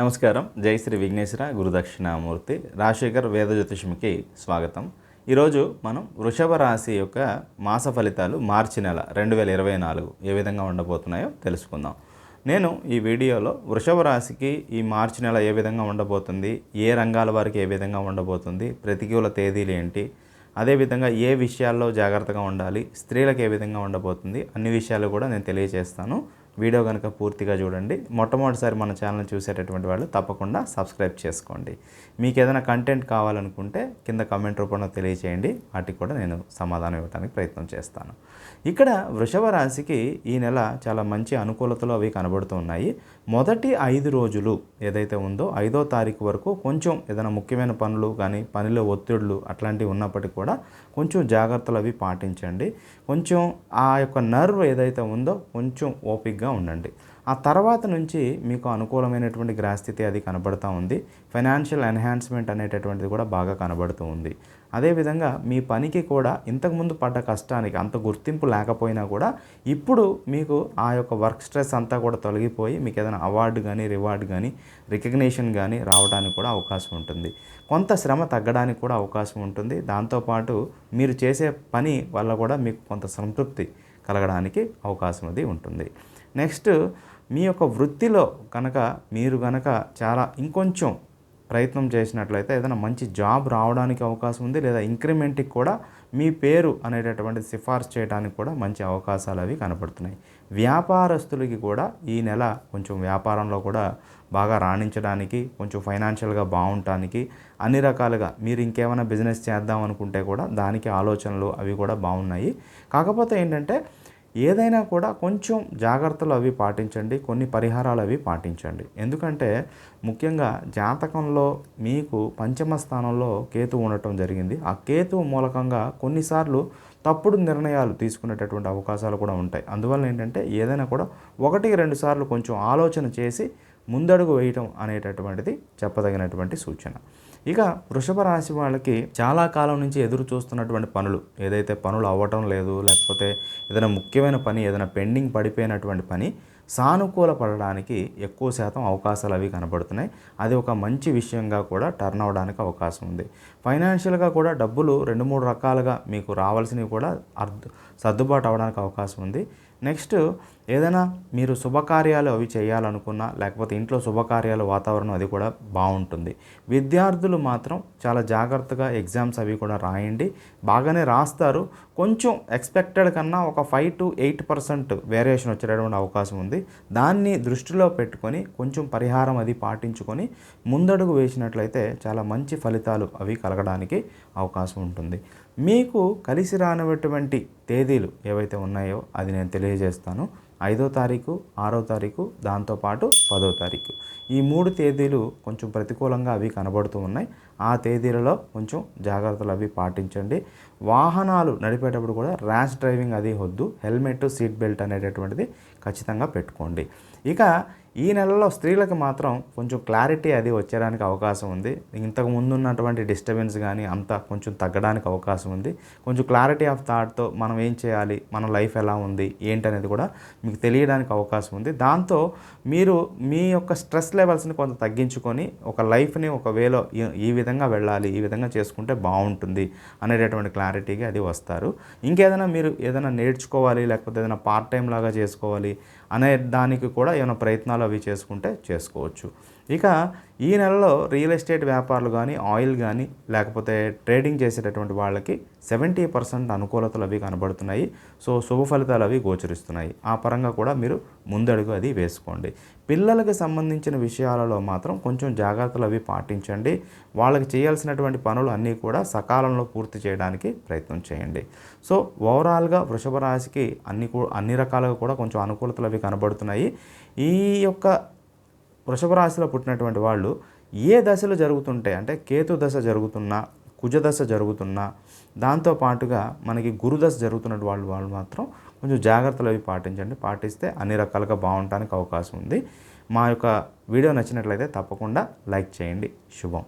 నమస్కారం. జై శ్రీ విఘ్నేశ్వర గురుదక్షిణామూర్తి. రాజశేఖర్ వేద జ్యోతిష్మికి స్వాగతం. ఈరోజు మనం వృషభ రాశి యొక్క మాస ఫలితాలు మార్చి నెల రెండు వేల ఇరవై నాలుగు ఏ విధంగా ఉండబోతున్నాయో తెలుసుకుందాం. నేను ఈ వీడియోలో వృషభ రాశికి ఈ మార్చి నెల ఏ విధంగా ఉండబోతుంది ఏ రంగాల వారికి ఏ విధంగా ఉండబోతుంది ప్రతికూల తేదీలు ఏంటి అదేవిధంగా ఏ విషయాల్లో జాగ్రత్తగా ఉండాలి స్త్రీలకు ఏ విధంగా ఉండబోతుంది అన్ని విషయాలు కూడా నేను తెలియజేస్తాను. వీడియో కనుక పూర్తిగా చూడండి. మొట్టమొదటిసారి మన ఛానల్ చూసేటటువంటి వాళ్ళు తప్పకుండా సబ్స్క్రైబ్ చేసుకోండి. మీకు ఏదైనా కంటెంట్ కావాలనుకుంటే కింద కమెంట్ రూపంలో తెలియచేయండి. వాటికి కూడా నేను సమాధానం ఇవ్వడానికి ప్రయత్నం చేస్తాను. ఇక్కడ వృషభ రాశికి ఈ నెల చాలా మంచి అనుకూలతలు అవి కనబడుతూ ఉన్నాయి. మొదటి ఐదు రోజులు ఏదైతే ఉందో ఐదో తారీఖు వరకు కొంచెం ఏదైనా ముఖ్యమైన పనులు కానీ పనిలో ఒత్తిడులు అట్లాంటివి ఉన్నప్పటికీ కూడా కొంచెం జాగ్రత్తలు అవి పాటించండి. కొంచెం ఆ యొక్క నర్వ్ ఏదైతే ఉందో కొంచెం ఓపిక్గా ఉండండి. ఆ తర్వాత నుంచి మీకు అనుకూలమైనటువంటి గ్రహస్థితి అది కనబడుతూ ఉంది. ఫైనాన్షియల్ ఎన్హాన్స్మెంట్ అనేటటువంటిది కూడా బాగా కనబడుతూ ఉంది. అదేవిధంగా మీ పనికి కూడా ఇంతకుముందు పడ్డ కష్టానికి అంత గుర్తింపు లేకపోయినా కూడా ఇప్పుడు మీకు ఆ యొక్క వర్క్ స్ట్రెస్ అంతా కూడా తొలగిపోయి మీకు ఏదైనా అవార్డు కానీ రివార్డు కానీ రికగ్నేషన్ కానీ రావడానికి కూడా అవకాశం ఉంటుంది. కొంత శ్రమ తగ్గడానికి కూడా అవకాశం ఉంటుంది. దాంతోపాటు మీరు చేసే పని వల్ల కూడా మీకు కొంత సంతృప్తి కలగడానికి అవకాశం అది ఉంటుంది. నెక్స్ట్ మీ యొక్క వృత్తిలో కనుక మీరు కనుక చాలా ఇంకొంచెం ప్రయత్నం చేసినట్లయితే ఏదైనా మంచి జాబ్ రావడానికి అవకాశం ఉంది లేదా ఇంక్రిమెంట్కి కూడా మీ పేరు అనేటటువంటి సిఫార్సు చేయడానికి కూడా మంచి అవకాశాలు అవి కనపడుతున్నాయి. వ్యాపారస్తులకి కూడా ఈ నెల కొంచెం వ్యాపారంలో కూడా బాగా రాణించడానికి కొంచెం ఫైనాన్షియల్గా బాగుంటానికి అన్ని రకాలుగా మీరు ఇంకేమైనా బిజినెస్ చేద్దాం అనుకుంటే కూడా దానికి ఆలోచనలు అవి కూడా బాగున్నాయి. కాకపోతే ఏంటంటే ఏదైనా కూడా కొంచెం జాగ్రత్తలు అవి పాటించండి కొన్ని పరిహారాలు అవి పాటించండి. ఎందుకంటే ముఖ్యంగా జాతకంలో మీకు పంచమ స్థానంలో కేతు ఉండటం జరిగింది. ఆ కేతు మూలకంగా కొన్నిసార్లు తప్పుడు నిర్ణయాలు తీసుకునేటటువంటి అవకాశాలు కూడా ఉంటాయి. అందువల్ల ఏంటంటే ఏదైనా కూడా ఒకటి రెండు సార్లు కొంచెం ఆలోచన చేసి ముందడుగు వేయటం అనేటటువంటిది చెప్పదగినటువంటి సూచన. ఇక వృషభ రాశి వాళ్ళకి చాలా కాలం నుంచి ఎదురు చూస్తున్నటువంటి పనులు. ఏదైతే పనులు అవ్వటం లేదు లేకపోతే ఏదైనా ముఖ్యమైన పని ఏదైనా పెండింగ్ పడిపోయినటువంటి పని సానుకూల పడడానికి ఎక్కువ శాతం అవకాశాలు అవి కనబడుతున్నాయి. అది ఒక మంచి విషయంగా కూడా టర్న్ అవ్వడానికి అవకాశం ఉంది. ఫైనాన్షియల్గా కూడా డబ్బులు రెండు మూడు రకాలుగా మీకు రావాల్సినవి కూడా అర్ధ సర్దుబాటు అవ్వడానికి అవకాశం ఉంది. నెక్స్ట్ ఏదైనా మీరు శుభకార్యాలు అవి చేయాలనుకున్నా లేకపోతే ఇంట్లో శుభకార్యాలు వాతావరణం అది కూడా బాగుంటుంది. విద్యార్థులు మాత్రం చాలా జాగ్రత్తగా ఎగ్జామ్స్ అవి కూడా రాయండి. బాగానే రాస్తారు. కొంచెం ఎక్స్పెక్టెడ్ కన్నా ఒక five to eight percent variation వచ్చేటటువంటి అవకాశం ఉంది. దాన్ని దృష్టిలో పెట్టుకొని కొంచెం పరిహారం అది పాటించుకొని ముందడుగు వేసినట్లయితే చాలా మంచి ఫలితాలు అవి కలగడానికి అవకాశం ఉంటుంది. మీకు కలిసి రానటువంటి తేదీలు ఏవైతే ఉన్నాయో అది నేను తెలియజేస్తాను. ఐదో తారీఖు ఆరో తారీఖు దాంతోపాటు పదో తారీఖు. ఈ మూడు తేదీలు కొంచెం ప్రతికూలంగా అవి కనబడుతూ ఉన్నాయి. ఆ తేదీలలో కొంచెం జాగ్రత్తలు అవి పాటించండి. వాహనాలు నడిపేటప్పుడు కూడా ర్యాష్ డ్రైవింగ్ అది వద్దు. హెల్మెట్ సీట్ బెల్ట్ అనేటటువంటిది ఖచ్చితంగా పెట్టుకోండి. ఇక ఈ నెలలో స్త్రీలకు మాత్రం కొంచెం క్లారిటీ అది వచ్చేయడానికి అవకాశం ఉంది. ఇంతకు ముందు ఉన్నటువంటి డిస్టర్బెన్స్ కానీ అంతా కొంచెం తగ్గడానికి అవకాశం ఉంది. కొంచెం క్లారిటీ ఆఫ్ థాట్తో మనం ఏం చేయాలి? మన లైఫ్ ఎలా ఉంది? ఏంటనేది కూడా మీకు తెలియడానికి అవకాశం ఉంది. దాంతో మీరు మీ యొక్క స్ట్రెస్ లెవెల్స్ని కొంత తగ్గించుకొని ఒక లైఫ్ని ఒక వేలో ఈ- విధంగా విధంగా వెళ్ళాలి ఈ విధంగా చేసుకుంటే బాగుంటుంది అనేటటువంటి క్లారిటీగా అది వస్తారు. ఇంకేదైనా మీరు ఏదైనా నేర్చుకోవాలి లేకపోతే ఏదైనా పార్ట్ టైం లాగా చేసుకోవాలి అనే దానికి కూడా ఏమైనా ప్రయత్నాలు అవి చేసుకుంటే చేసుకోవచ్చు. ఇక ఈ నెలలో రియల్ ఎస్టేట్ వ్యాపారులు కానీ ఆయిల్ కానీ లేకపోతే ట్రేడింగ్ చేసేటటువంటి వాళ్ళకి సెవెంటీ పర్సెంట్ అనుకూలతలు అవి కనబడుతున్నాయి. సో శుభ ఫలితాలు అవి గోచరిస్తున్నాయి. ఆ పరంగా కూడా మీరు ముందడుగు అది వేసుకోండి. పిల్లలకు సంబంధించిన విషయాలలో మాత్రం కొంచెం జాగ్రత్తలు అవి పాటించండి. వాళ్ళకి చేయాల్సినటువంటి పనులు అన్నీ కూడా సకాలంలో పూర్తి చేయడానికి ప్రయత్నం చేయండి. సో ఓవరాల్గా వృషభ రాశికి అన్ని అన్ని రకాలుగా కూడా కొంచెం అనుకూలతలు అవి కనబడుతున్నాయి. ఈ యొక్క వృషభ రాశిలో పుట్టినటువంటి వాళ్ళు ఏ దశలు జరుగుతుంటే అంటే కేతు దశ జరుగుతున్నా కుజదశ జరుగుతున్నా దాంతో పాటుగా మనకి గురుదశ జరుగుతున్నటువంటి వాళ్ళు వాళ్ళు మాత్రం కొంచెం జాగ్రత్తలు అవి పాటించండి. పాటిస్తే అన్ని రకాలుగా బాగుంటానికి అవకాశం ఉంది. మా యొక్క వీడియో నచ్చినట్లయితే తప్పకుండా లైక్ చేయండి. శుభం.